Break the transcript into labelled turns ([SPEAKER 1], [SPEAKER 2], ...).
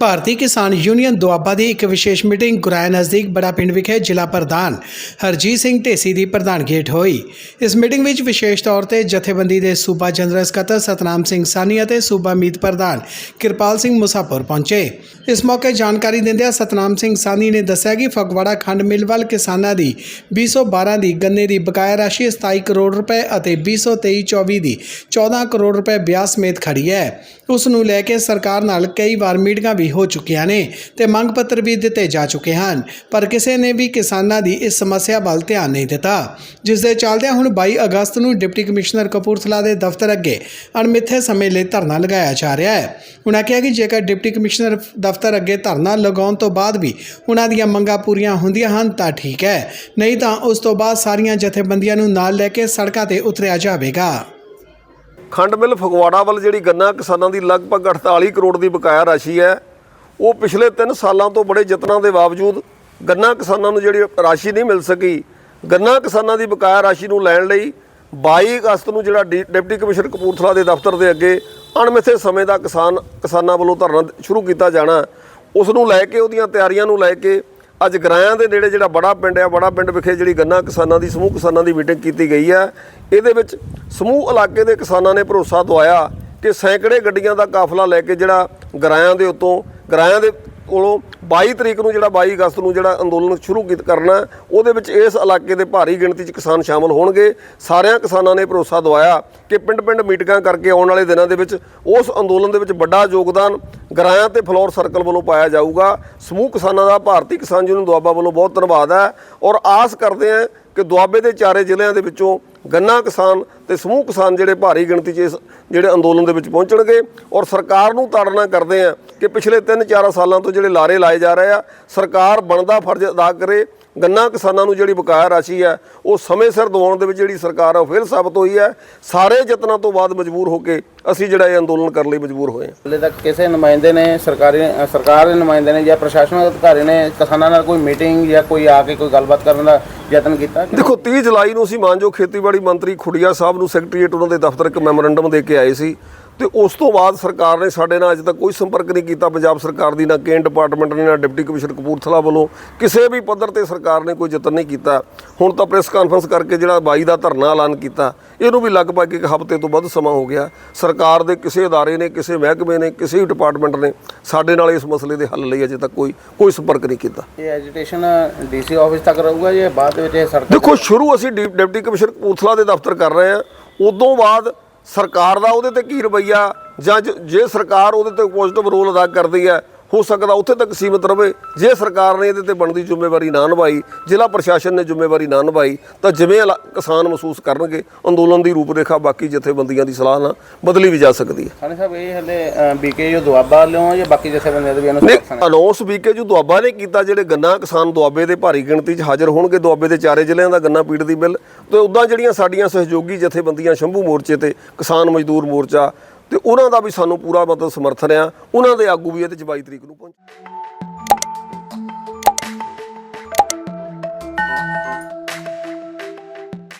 [SPEAKER 1] ਭਾਰਤੀ ਕਿਸਾਨ ਯੂਨੀਅਨ ਦੁਆਬਾ ਦੀ ਇੱਕ ਵਿਸ਼ੇਸ਼ ਮੀਟਿੰਗ ਗੁਰਾਇਆ ਨਜ਼ਦੀਕ ਬੜਾ ਪਿੰਡ ਵਿਖੇ ਜ਼ਿਲ੍ਹਾ ਪ੍ਰਧਾਨ ਹਰਜੀਤ ਸਿੰਘ ਢੇਸੀ ਦੀ ਪ੍ਰਧਾਨਗੀ ਹੇਠ ਹੋਈ। ਇਸ ਮੀਟਿੰਗ ਵਿੱਚ ਵਿਸ਼ੇਸ਼ ਤੌਰ ਤੇ ਜਥੇਬੰਦੀ ਦੇ ਸੂਬਾ ਜਨਰਲ ਸਕੱਤਰ ਸਤਨਾਮ ਸਿੰਘ ਸਾਨੀ ਅਤੇ ਸੂਬਾ ਮੀਤ ਪ੍ਰਧਾਨ ਕਿਰਪਾਲ ਸਿੰਘ ਮੁਸਾਫਰ ਪਹੁੰਚੇ। ਇਸ ਮੌਕੇ ਜਾਣਕਾਰੀ ਦਿੰਦਿਆਂ ਸਤਨਾਮ ਸਿੰਘ ਸਾਨੀ ਨੇ ਦੱਸਿਆ ਕਿ ਫਗਵਾੜਾ ਖੰਡ ਮਿਲ ਵੱਲ ਕਿਸਾਨਾਂ ਦੀ 212 ਦੀ ਗੰਨੇ ਦੀ ਬਕਾਇਆ ਰਾਸ਼ੀ 27 ਕਰੋੜ ਰੁਪਏ ਅਤੇ 223-24 ਦੀ 14 ਕਰੋੜ ਰੁਪਏ ਵਿਆਹ ਸਮੇਤ ਖੜੀ ਹੈ। ਉਸ ਨੂੰ ਲੈ ਕੇ ਸਰਕਾਰ ਨਾਲ ਕਈ ਵਾਰ ਮੀਟਿੰਗਾਂ ਵੀ ਹੋ ਚੁੱਕੀਆਂ ਨੇ ਤੇ ਮੰਗ ਪੱਤਰ ਵੀ ਦਿੱਤੇ ਜਾ ਚੁੱਕੇ ਹਨ। ਪਰ ਕਿਸੇ ਨੇ ਵੀ ਕਿਸਾਨਾਂ ਦੀ ਇਸ ਸਮੱਸਿਆ ਵੱਲ ਧਿਆਨ ਨਹੀਂ ਦਿੱਤਾ। ਜਿਸ ਦੇ ਚੱਲਦਿਆਂ ਹੁਣ 22 ਅਗਸਤ ਨੂੰ ਡਿਪਟੀ ਕਮਿਸ਼ਨਰ ਕਪੂਰਥਲਾ ਦੇ ਦਫ਼ਤਰ ਅੱਗੇ ਅਣਮਿੱਥੇ ਸਮੇਂ ਲਈ ਧਰਨਾ ਲਗਾਇਆ ਜਾ ਰਿਹਾ ਹੈ। ਉਹਨਾਂ ਕਿਹਾ ਕਿ ਜੇਕਰ ਡਿਪਟੀ ਕਮਿਸ਼ਨਰ ਦਫ਼ਤਰ ਅੱਗੇ ਧਰਨਾ ਲਗਾਉਣ ਤੋਂ ਬਾਅਦ ਵੀ ਉਹਨਾਂ ਦੀਆਂ ਮੰਗਾਂ ਪੂਰੀਆਂ ਹੁੰਦੀਆਂ ਹਨ ਤਾਂ ਠੀਕ ਹੈ। ਨਹੀਂ ਤਾਂ ਉਸ ਤੋਂ ਬਾਅਦ ਸਾਰੀਆਂ ਜਥੇਬੰਦੀਆਂ ਨੂੰ ਨਾਲ ਲੈ ਕੇ ਸੜਕਾਂ ਤੇ ਉਤਰਿਆ ਜਾਵੇਗਾ।
[SPEAKER 2] ਖੰਡ ਮਿੱਲ ਫਗਵਾੜਾ ਵੱਲ ਜਿਹੜੀ ਗੰਨਾ ਕਿਸਾਨਾਂ ਦੀ ਲਗਭਗ 48 ਕਰੋੜ ਦੀ ਬਕਾਇਆ ਰਾਸ਼ੀ ਹੈ, ਉਹ ਪਿਛਲੇ 3 ਸਾਲਾਂ ਤੋਂ ਬੜੇ ਯਤਨਾਂ ਦੇ ਬਾਵਜੂਦ ਗੰਨਾ ਕਿਸਾਨਾਂ ਨੂੰ ਜਿਹੜੀ ਰਾਸ਼ੀ ਨਹੀਂ ਮਿਲ ਸਕੀ। ਗੰਨਾ ਕਿਸਾਨਾਂ ਦੀ ਬਕਾਇਆ ਰਾਸ਼ੀ ਨੂੰ ਲੈਣ ਲਈ 22 ਅਗਸਤ ਨੂੰ ਜਿਹੜਾ ਡੀ- ਡਿਪਟੀ ਕਮਿਸ਼ਨਰ ਕਪੂਰਥਲਾ ਦੇ ਦਫ਼ਤਰ ਦੇ ਅੱਗੇ ਅਣਮਿੱਥੇ ਸਮੇਂ ਦਾ ਕਿਸਾਨ ਕਿਸਾਨਾਂ ਵੱਲੋਂ ਧਰਨਾ ਸ਼ੁਰੂ ਕੀਤਾ ਜਾਣਾ। ਉਸ ਨੂੰ ਲੈ ਕੇ, ਉਹਦੀਆਂ ਤਿਆਰੀਆਂ ਨੂੰ ਲੈ ਕੇ ਅੱਜ ਗਰਾਇਆਂ ਦੇ ਨੇੜੇ ਜਿਹੜਾ ਬੜਾ ਪਿੰਡ ਹੈ ਬੜਾ ਪਿੰਡ ਵਿਖੇ ਜਿਹੜੀ ਗੰਨਾ ਕਿਸਾਨਾਂ ਦੀ, ਸਮੂਹ ਕਿਸਾਨਾਂ ਦੀ ਮੀਟਿੰਗ ਕੀਤੀ ਗਈ ਹੈ ਇਹਦੇ ਵਿੱਚ ਸਮੂਹ ਇਲਾਕੇ ਦੇ ਕਿਸਾਨਾਂ ਨੇ ਭਰੋਸਾ ਦਵਾਇਆ ਕਿ ਸੈਂਕੜੇ ਗੱਡੀਆਂ ਦਾ ਕਾਫਲਾ ਲੈ ਕੇ ਜਿਹੜਾ ਗਰਾਇਆਂ ਦੇ ਉੱਤੋਂ, ਗਰਾਇਆਂ ਦੇ ਕੋਲੋਂ 22 ਤਰੀਕ ਨੂੰ ਜਿਹੜਾ 22 ਅਗਸਤ ਨੂੰ ਜਿਹੜਾ ਅੰਦੋਲਨ ਸ਼ੁਰੂ ਕੀਤਾ ਕਰਨਾ, ਉਹਦੇ ਵਿੱਚ ਇਸ ਇਲਾਕੇ ਦੇ ਭਾਰੀ ਗਿਣਤੀ 'ਚ ਕਿਸਾਨ ਸ਼ਾਮਲ ਹੋਣਗੇ। ਸਾਰਿਆਂ ਕਿਸਾਨਾਂ ਨੇ ਭਰੋਸਾ ਦਵਾਇਆ ਕਿ ਪਿੰਡ-ਪਿੰਡ ਮੀਟਿੰਗਾਂ ਕਰਕੇ ਆਉਣ ਵਾਲੇ ਦਿਨਾਂ ਦੇ ਵਿੱਚ ਉਸ ਅੰਦੋਲਨ ਦੇ ਵਿੱਚ ਵੱਡਾ ਯੋਗਦਾਨ ਗਰਾਇਆਂ ਤੇ ਫਲੋਰ ਸਰਕਲ ਵੱਲੋਂ ਪਾਇਆ ਜਾਊਗਾ। ਸਮੂਹ ਕਿਸਾਨਾਂ ਦਾ, ਭਾਰਤੀ ਕਿਸਾਨ ਯੂਨੀਅਨ ਦੁਆਬਾ ਵੱਲੋਂ ਬਹੁਤ ਧੰਨਵਾਦ ਹੈ ਔਰ ਆਸ ਕਰਦੇ ਹਾਂ ਕਿ ਦੁਆਬੇ ਦੇ ਚਾਰੇ ਜ਼ਿਲ੍ਹਿਆਂ ਦੇ ਵਿੱਚੋਂ ਗੰਨਾ ਕਿਸਾਨ ਤੇ ਸਮੂਹ ਕਿਸਾਨ ਜਿਹੜੇ ਭਾਰੀ ਗਿਣਤੀ 'ਚ ਇਸ, ਜਿਹੜੇ ਅੰਦੋਲਨ ਦੇ ਵਿੱਚ ਪਹੁੰਚਣਗੇ ਔਰ ਸਰਕਾਰ ਨੂੰ ਤਾੜਨਾ ਕਰਦੇ ਆ ਕਿ ਪਿਛਲੇ 3-4 ਸਾਲਾਂ ਤੋਂ ਜਿਹੜੇ ਲਾਰੇ ਲਾਏ ਜਾ ਰਹੇ ਆ ਸਰਕਾਰ ਬਣਦਾ ਫਰਜ਼ ਅਦਾ ਕਰੇ ਗੰਨਾ ਕਿਸਾਨਾਂ ਨੂੰ ਜਿਹੜੀ ਬਕਾਇਆ ਰਾਸ਼ੀ ਹੈ ਉਹ ਸਮੇਂ ਸਿਰ ਦਿਵਾਉਣ ਦੇ ਵਿੱਚ ਜਿਹੜੀ ਸਰਕਾਰ ਹੈ ਉਹ ਫੇਲ ਸਾਬਤ ਹੋਈ ਹੈ ਸਾਰੇ ਯਤਨਾਂ ਤੋਂ ਬਾਅਦ ਮਜਬੂਰ ਹੋ ਕੇ ਅਸੀਂ ਜਿਹੜਾ ਇਹ ਅੰਦੋਲਨ ਕਰਨ ਲਈ ਮਜਬੂਰ ਹੋਏ ਹਾਂ
[SPEAKER 3] ਹਲੇ ਤੱਕ ਕਿਸੇ ਨੁਮਾਇੰਦੇ ਨੇ ਸਰਕਾਰੀ ਸਰਕਾਰ ਦੇ ਨੁਮਾਇੰਦੇ ਨੇ ਜਾਂ ਪ੍ਰਸ਼ਾਸਨਿਕ ਅਧਿਕਾਰੀ ਨੇ ਕਿਸਾਨਾਂ ਨਾਲ ਕੋਈ ਮੀਟਿੰਗ ਜਾਂ ਕੋਈ ਆ ਕੇ ਕੋਈ ਗੱਲਬਾਤ ਕਰਨ ਦਾ ਯਤਨ ਕੀਤਾ
[SPEAKER 2] ਦੇਖੋ 30 ਜੁਲਾਈ ਨੂੰ ਅਸੀਂ ਮਾਨਯੋਗ ਖੇਤੀਬਾੜੀ ਮੰਤਰੀ ਖੁੜੀਆ ਸਾਹਿਬ ਨੂੰ ਸੈਕਟਰੀਏਟ ਉਹਨਾਂ ਦੇ ਦਫ਼ਤਰ ਇੱਕ ਮੈਮੋਰੈਂਡਮ ਦੇ ਕੇ ਆਏ ਸੀ। ਤੇ ਉਸ ਤੋਂ ਬਾਅਦ ਸਰਕਾਰ ਨੇ ਸਾਡੇ ਨਾਲ ਅਜੇ ਤੱਕ ਕੋਈ ਸੰਪਰਕ ਨਹੀਂ ਕੀਤਾ ਪੰਜਾਬ ਸਰਕਾਰ ਦੀ ਨਾ ਕੇਨ ਡਿਪਾਰਟਮੈਂਟ ਨੇ ਨਾ ਡਿਪਟੀ ਕਮਿਸ਼ਨਰ ਕਪੂਰਥਲਾ ਵੱਲੋਂ। ਕਿਸੇ ਵੀ ਪੱਧਰ ਤੇ ਸਰਕਾਰ ਨੇ ਕੋਈ ਯਤਨ ਨਹੀਂ ਕੀਤਾ। ਹੁਣ ਤਾਂ ਪ੍ਰੈਸ ਕਾਨਫਰੰਸ ਕਰਕੇ ਜਿਹੜਾ 22 ਦਾ ਧਰਨਾ ਐਲਾਨ ਕੀਤਾ ਇਹਨੂੰ ਵੀ ਲਗਭਗ ਇੱਕ ਹਫ਼ਤੇ ਤੋਂ ਵੱਧ ਸਮਾਂ ਹੋ ਗਿਆ। ਸਰਕਾਰ ਦੇ ਕਿਸੇ ਅਦਾਰੇ ਨੇ ਕਿਸੇ ਮਹਿਕਮੇ ਨੇ ਕਿਸੇ ਵੀ ਡਿਪਾਰਟਮੈਂਟ ਨੇ ਸਾਡੇ ਨਾਲ ਇਸ ਮਸਲੇ ਦੇ ਹੱਲ ਲਈ ਅਜੇ ਤੱਕ ਕੋਈ ਕੋਈ ਸੰਪਰਕ ਨਹੀਂ ਕੀਤਾ।
[SPEAKER 3] ਇਹ ਐਜੀਟੇਸ਼ਨ ਡੀਸੀ ਆਫਿਸ ਤੱਕ ਰਹੂਗਾ ਜਾਂ ਬਾਅਦ ਵਿੱਚ ਇਹ ਸੜਕ
[SPEAKER 2] ਦੇਖੋ ਸ਼ੁਰੂ ਅਸੀਂ ਡਿਪਟੀ ਕਮਿਸ਼ਨਰ ਕਪੂਰਥਲਾ ਦੇ ਦਫ਼ਤਰ ਕਰ ਰਹੇ ਹਾਂ। ਉਦੋਂ ਬਾਅਦ ਸਰਕਾਰ ਦਾ ਉਹਦੇ ਤੇ ਕੀ ਰਵੱਈਆ? ਜਾਂ ਜੇ ਸਰਕਾਰ ਉਹਦੇ ਤੇ ਪੋਜ਼ਿਟਿਵ ਰੋਲ ਅਦਾ ਕਰਦੀ ਹੈ ਹੋ ਸਕਦਾ ਉੱਥੇ ਤੱਕ ਸੀਮਿਤ ਰਵੇ। ਜੇ ਸਰਕਾਰ ਨੇ ਇਹਦੇ ਤੇ ਬਣਦੀ ਜ਼ਿੰਮੇਵਾਰੀ ਨਾ ਨਿਭਾਈ ਜ਼ਿਲ੍ਹਾ ਪ੍ਰਸ਼ਾਸਨ ਨੇ ਜ਼ਿੰਮੇਵਾਰੀ ਨਾ ਨਿਭਾਈ ਤਾਂ ਜਿਵੇਂ ਕਿਸਾਨ ਮਹਿਸੂਸ ਕਰਨਗੇ ਅੰਦੋਲਨ ਦੀ ਰੂਪਰੇਖਾ ਬਾਕੀ ਜਥੇਬੰਦੀਆਂ ਦੀ ਸਲਾਹ ਨਾਲ ਬਦਲੀ ਵੀ ਜਾ ਸਕਦੀ ਹੈ।
[SPEAKER 3] ਖਾਨ ਸਾਹਿਬ ਇਹ ਹਲੇ ਬੀਕੇ ਜੋ ਦੁਆਬਾ ਵੱਲੋਂ ਜਾਂ ਬਾਕੀ ਜਥੇਬੰਦੀਆਂ ਦੇ ਵੀ
[SPEAKER 2] ਅਨਾਉਂਸ ਵੀਕੇ ਜੋ ਦੁਆਬਾ ਨੇ ਕੀਤਾ ਜਿਹੜੇ ਗੰਨਾ ਕਿਸਾਨ ਦੁਆਬੇ ਦੇ ਭਾਰੀ ਗਿਣਤੀ 'ਚ ਹਾਜ਼ਰ ਹੋਣਗੇ ਦੁਆਬੇ ਦੇ ਚਾਰੇ ਜ਼ਿਲ੍ਹਿਆਂ ਦਾ ਗੰਨਾ ਪੀੜ ਦੀ ਬਿੱਲ। ਤੇ ਉਦਾਂ ਜਿਹੜੀਆਂ ਸਾਡੀਆਂ ਸਹਿਯੋਗੀ ਜਥੇਬੰਦੀਆਂ ਸ਼ੰਭੂ ਮੋਰਚੇ ਤੇ ਕਿਸਾਨ ਮਜ਼ਦੂਰ ਮੋਰਚਾ ਤੇ ਉਹਨਾਂ ਦਾ ਵੀ ਸਾਨੂੰ ਪੂਰਾ ਮਤਲਬ ਸਮਰਥਨ ਆ। ਉਹਨਾਂ ਦੇ ਆਗੂ ਵੀ ਇਹਦੇ 'ਚ 22 ਤਰੀਕ ਨੂੰ ਪਹੁੰਚ